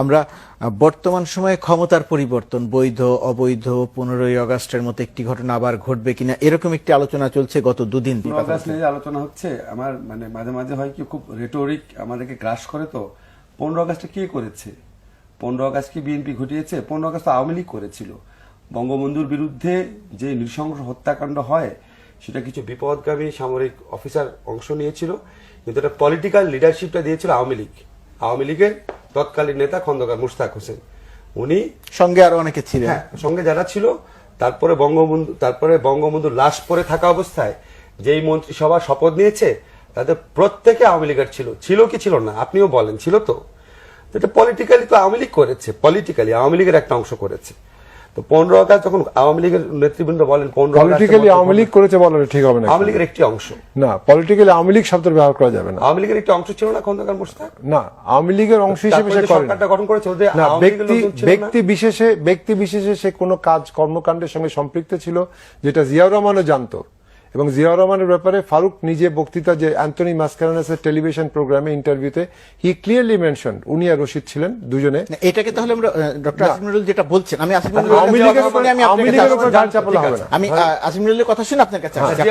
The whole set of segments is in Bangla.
আমরা বর্তমান সময়ে ক্ষমতার পরিবর্তন বৈধ অবৈধ পনেরোই আগস্টের মতো একটি ঘটনা আবার ঘটবে কিনা এরকম একটি আলোচনা চলছে গত দুদিন আলোচনা হচ্ছে আমার মানে মাঝে মাঝে হয় কি খুব রেটোরিক আমাদেরকে গ্রাস করে তো পনেরো আগস্টে কে করেছে? পনেরো আগস্ট কি বিএনপি ঘটিয়েছে? পনেরো আগস্ট আওয়ামী লীগ করেছিল। বঙ্গবন্ধুর বিরুদ্ধে যে নৃশংস হত্যাকাণ্ড হয় সেটা কিছু বিপদগামী সামরিক অফিসার অংশ নিয়েছিল কিন্তু এটা পলিটিক্যাল লিডারশিপটা দিয়েছিল আওয়ামী লীগ। আওয়ামী লীগের তৎকালীন নেতা খন্দকার মুশতাক হোসেন। উনি সঙ্গে আরও অনেকে ছিলেন। হ্যাঁ সঙ্গে যারা ছিল তারপরে বঙ্গবন্ধু তারপরে বঙ্গবন্ধু লাশ পরে থাকা অবস্থায় যেই মন্ত্রিসভা শপথ নিয়েছে তাদের প্রত্যেকে আওয়ামী লীগের ছিল। ছিল কি ছিল না আপনিও বলেন ছিল তো। এটা পলিটিক্যালি তো আওয়ামী লীগ করেছে পলিটিক্যালি আওয়ামী লীগের একটা অংশ করেছে। তো পনেরো আগস্ট যখন আওয়ামী লীগের নেতৃবৃন্দ বলেন পনেরো পলিটিক্যালি আওয়ামী লীগ করেছে বলাটা ঠিক হবে না আওয়ামী লীগের একটি অংশ। না পলিটিক্যালি আওয়ামী লীগ শব্দ ব্যবহার করা যাবে না। আওয়ামী লীগের একটি অংশ ছিল না খন্দকার মোস্তাক না আওয়ামী লীগের অংশ হিসেবে সে করে সরকারটা গঠন করেছে যে না ব্যক্তি? ব্যক্তি বিশেষে ব্যক্তি বিশেষে সে কোনো কাজ কর্মকাণ্ডের সঙ্গে সম্পৃক্ত ছিল যেটা জিয়াউর রহমানও জানতো। এবং জিয়াউর রহমানের ব্যাপারে ফারুক নিজে বক্তৃতা যে অ্যান্টনি মাসকারানাসের টেলিভিশন প্রোগ্রামে ইন্টারভিউতে হি ক্লিয়ারলি মেনশন উনি আর রশিদ ছিলেন দুজনে। এটাকে তাহলে আমরা ডক্টর আসিমুল যেটা বলছেন আমি আসিমুল হবে না। আমি আসিমুলের কথা শুনে আপনার কাছে আছে।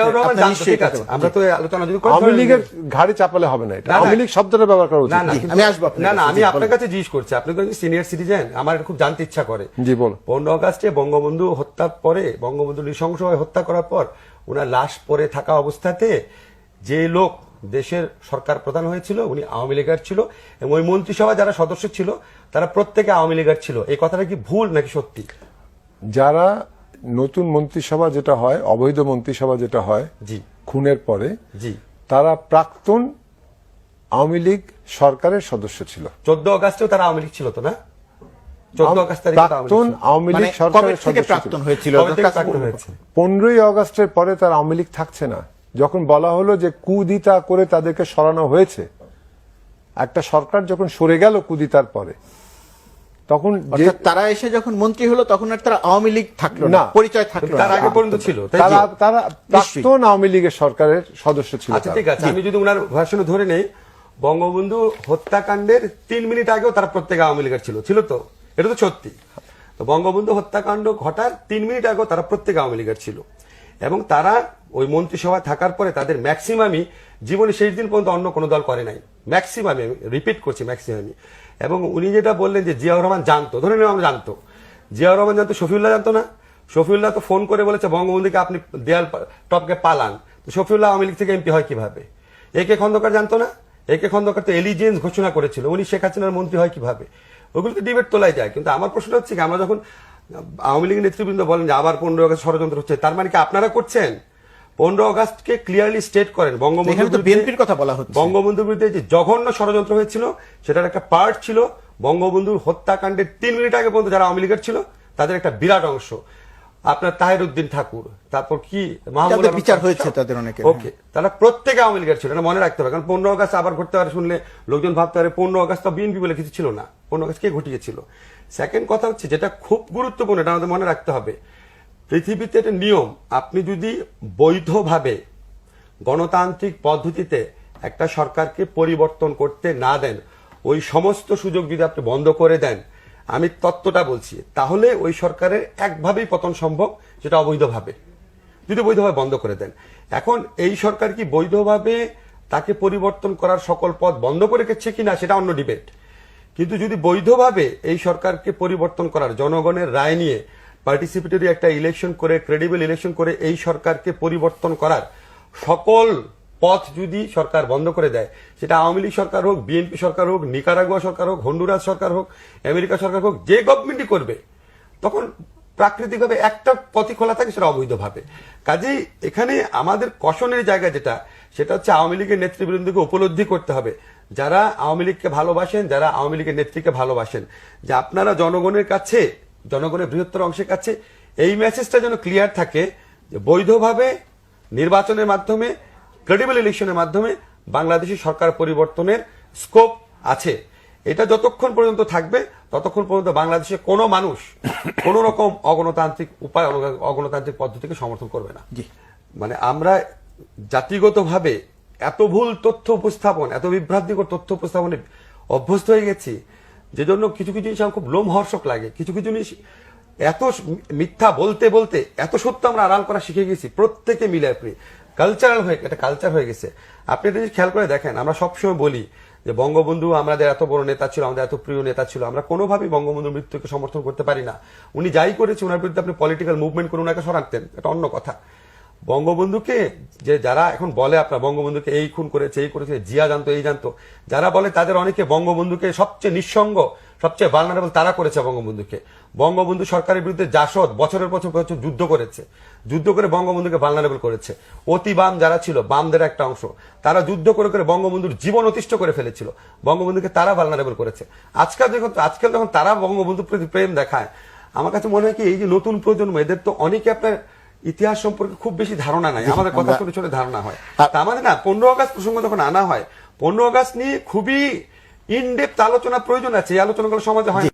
আমরা তো আলোচনা যদি করি আওয়ামী লীগের ঘাড়ে চাপালে হবে না এটা। আওয়ামী লীগ শব্দটা ব্যবহার করা উচিত। না না আমি আসব আপনার না না আমি আপনার কাছে জিজ্ঞেস করছি আপনি তো সিনিয়র সিটিজেন আমার খুব জানতে ইচ্ছা করে। জি বল পনেরো আগস্টে বঙ্গবন্ধু হত্যার পরে বঙ্গবন্ধু নৃশংসভাবে হত্যা করার পর ওনার লাশ পরে থাকা অবস্থাতে যে লোক দেশের সরকার প্রধান হয়েছিল উনি আওয়ামী লীগের ছিল এবং ওই মন্ত্রিসভা যারা সদস্য ছিল তারা প্রত্যেকে আওয়ামী লীগের ছিল। এই কথাটা কি ভুল নাকি সত্যি? যারা নতুন মন্ত্রিসভা যেটা হয় অবৈধ মন্ত্রিসভা যেটা হয় জি। খুনের পরে জি। তারা প্রাক্তন আওয়ামী লীগ সরকারের সদস্য ছিল। চোদ্দ আগস্টেও তারা আওয়ামী লীগ ছিল তো না? প্রাক্তন। আওয়ামী মানে লীগ সরকারের প্রাক্তন হয়েছিল? পনেরোই আগস্টের পরে তার আওয়ামী লীগ থাকছে না। যখন বলা হলো যে কুদিতা করে তাদেরকে সরানো হয়েছে একটা সরকার যখন সরে গেল কুদিতার পরে তখন তারা এসে যখন মন্ত্রী হলো তখন আর তারা আওয়ামী লীগ থাকল না না। পরিচয় থাকল তার আগে পর্যন্ত ছিল তারা তারা প্রাক্তন আওয়ামী লীগের সরকারের সদস্য ছিল আচ্ছা ঠিক আছে আমি যদি ওনার ভাষণে ধরে নেই বঙ্গবন্ধু হত্যাকাণ্ডের তিন মিনিট আগেও তারা প্রত্যেকে আওয়ামী লীগের ছিল ছিল তো? এটা তো সত্যি। তো বঙ্গবন্ধু হত্যাকাণ্ড ঘটার তিন মিনিট আগেও তারা প্রত্যেকে আওয়ামী লীগের ছিল। এবং তারা ওই মন্ত্রিসভায় থাকার পরে তাদের ম্যাক্সিমামই জীবনে শেষ দিন পর্যন্ত অন্য কোনো দল করে নাই। ম্যাক্সিমামই আমি রিপিট করছি ম্যাক্সিমামই এবং উনি যেটা বললেন যে জিয়াউর রহমান জানতো, ধরে নিলাম আমরা জানতো। জিয়াউর রহমান জানতো, শফিউল্লাহ জানতো না? শফিউল্লাহ তো ফোন করে বলেছে, বঙ্গবন্ধুকে আপনি দেয়াল টপকে পালান। তো শফিউল্লাহ আওয়ামী লীগ থেকে এমপি হয় কীভাবে? এ কে খন্দকার জানতো না? এ কে খন্দকার তো এলিজেন্স ঘোষণা করেছিল। উনি শেখ হাসিনার মন্ত্রী হয় কীভাবে? ওগুলো তো ডিবেট তোলাই যায়। কিন্তু আমার প্রশ্ন হচ্ছে কি আমরা যখন আওয়ামী লীগের নেতৃবৃন্দ বলেন যে আবার পনেরো আগস্ট ষড়যন্ত্র হচ্ছে তার মানে কি আপনারা করছেন? পনেরো আগস্টকে ক্লিয়ারলি স্টেট করেন। বঙ্গবন্ধু বিএনপির কথা বলা হচ্ছে। বঙ্গবন্ধুর বিরুদ্ধে যে জঘন্য ষড়যন্ত্র হয়েছিল সেটার একটা পার্ট ছিল বঙ্গবন্ধুর হত্যাকাণ্ডের তিন মিনিট আগে পর্যন্ত যারা আওয়ামী লীগের ছিল তাদের একটা বিরাট অংশ। আপনার তাহের উদ্দিন ঠাকুর তারপর কি মাহমুদ বিচার হয়েছে তাদের অনেকে ওকে তারা প্রত্যেকে আওয়ামী লীগের ছিল এটা মনে রাখতে হবে কারণ পনেরো আগস্ট আবার ঘটতে পারে শুনলে লোকজন ভাবতে পারে পনেরো আগস্ট তো বিএনপি বলে কিছু ছিল না পনেরো আগস্ট কে ঘটিয়েছিল। সেকেন্ড কথা হচ্ছে যেটা খুব গুরুত্বপূর্ণ এটা আমাদের মনে রাখতে হবে পৃথিবীতে একটা নিয়ম আপনি যদি বৈধভাবে গণতান্ত্রিক পদ্ধতিতে একটা সরকারকে পরিবর্তন করতে না দেন ওই সমস্ত সুযোগ যদি আপনি বন্ধ করে দেন আমি তত্ত্বটা বলছি। তাহলে ওই সরকারের একভাবেই পতন সম্ভব, যেটা অবৈধভাবে। যদি বৈধভাবে বন্ধ করে দেন। এখন এই সরকার কি বৈধভাবে তাকে পরিবর্তন করার সকল পথ বন্ধ করে রেখেছে কিনা সেটা অন্য ডিবেট। কিন্তু যদি বৈধভাবে এই সরকারকে পরিবর্তন করার, জনগণের রায় নিয়ে পার্টিসিপেটরি একটা ইলেকশন করে ক্রেডিবল ইলেকশন করে এই সরকারকে পরিবর্তন করার সকল পথ যদি সরকার বন্ধ করে দেয়, সেটা আওয়ামী লীগ সরকার হোক, বিএনপি সরকার হোক, নিকারাগুয়া সরকার হোক, হন্ডুরাস সরকার হোক, আমেরিকা সরকার হোক, যে গভর্নমেন্টই করবে, তখন প্রাকৃতিকভাবে একটা পথই খোলা থাকে, সেটা অবৈধভাবে। কাজেই এখানে আমাদের কষণের জায়গা যেটা, সেটা হচ্ছে আওয়ামী লীগের নেতৃবৃন্দকে উপলব্ধি করতে হবে। যারা আওয়ামী লীগকে ভালোবাসেন, যারা আওয়ামী লীগের নেত্রীকে ভালোবাসেন, যে আপনারা জনগণের কাছে, জনগণের বৃহত্তর অংশের কাছে, এই মেসেজটা যেন ক্লিয়ার থাকে, যে বৈধভাবে নির্বাচনের মাধ্যমে ক্রেডিবল ইলেকশনের মাধ্যমে বাংলাদেশের সরকার পরিবর্তনের স্কোপ আছে। এটা যতক্ষণ পর্যন্ত থাকবে ততক্ষণ পর্যন্ত বাংলাদেশে কোনো মানুষ কোন রকম অগণতান্ত্রিক উপায় অগ- অগণতান্ত্রিক পদ্ধতিকে সমর্থন করবে না। মানে আমরা জাতিগতভাবে এত ভুল তথ্য উপস্থাপন এত বিভ্রান্তিকর তথ্য উপস্থাপনে অভ্যস্ত হয়ে গেছি যে জন্য কিছু কিছু জিনিস আমার খুব লোমহর্ষক লাগে। কিছু কিছু জিনিস এত মিথ্যা বলতে বলতে এত সত্য আমরা আড়াল করা শিখে গেছি প্রত্যেকে মিলে আপনি কালচারাল হয়ে, একটা কালচার হয়ে গেছে। আপনি জিনিস খেয়াল করে দেখেন, আমরা সবসময় বলি যে বঙ্গবন্ধু আমাদের এত বড় নেতা ছিল, আমাদের এত প্রিয় নেতা ছিল, আমরা কোনোভাবেই বঙ্গবন্ধুর মৃত্যুকে সমর্থন করতে পারি না। উনি যাই করেছে ওনার বিরুদ্ধে আপনি পলিটিক্যাল মুভমেন্ট করে ওনাকে সরাতেন এটা অন্য কথা। বঙ্গবন্ধুকে যে যারা এখন বলে আপনার, বঙ্গবন্ধুকে এই খুন করেছে, এই করেছে, জিয়া জানতো, এই জানতো, যারা বলে তাদের অনেকে বঙ্গবন্ধুকে সবচেয়ে নিঃসঙ্গ সবচেয়ে ভালনারেবল তারা করেছে বঙ্গবন্ধুকে। বঙ্গবন্ধু সরকারের বিরুদ্ধে জাসদ বছরের বছর বছর যুদ্ধ করেছে। যুদ্ধ করে বঙ্গবন্ধুকে ভালনারেবল করেছে। অতি বাম যারা ছিল বামদের একটা অংশ তারা যুদ্ধ করে করে বঙ্গবন্ধুর জীবন অতিষ্ঠ করে ফেলেছিল। বঙ্গবন্ধুকে তারা ভালনারেবল করেছে। আজকাল যখন আজকাল যখন তারা বঙ্গবন্ধুর প্রতি প্রেম দেখায় আমার কাছে মনে হয় কি এই যে নতুন প্রজন্ম এদের তো অনেকে আপনার ইতিহাস সম্পর্কে খুব বেশি ধারণা নাই। আমাদের কথা ছোট ধারণা হয়। আমাদের না পনেরো আগস্ট প্রসঙ্গ যখন আনা হয়। পনেরো আগস্ট নিয়ে খুবই ইনডেপথ আলোচনা প্রয়োজন আছে এই আলোচনাগুলো সমাজে হয়।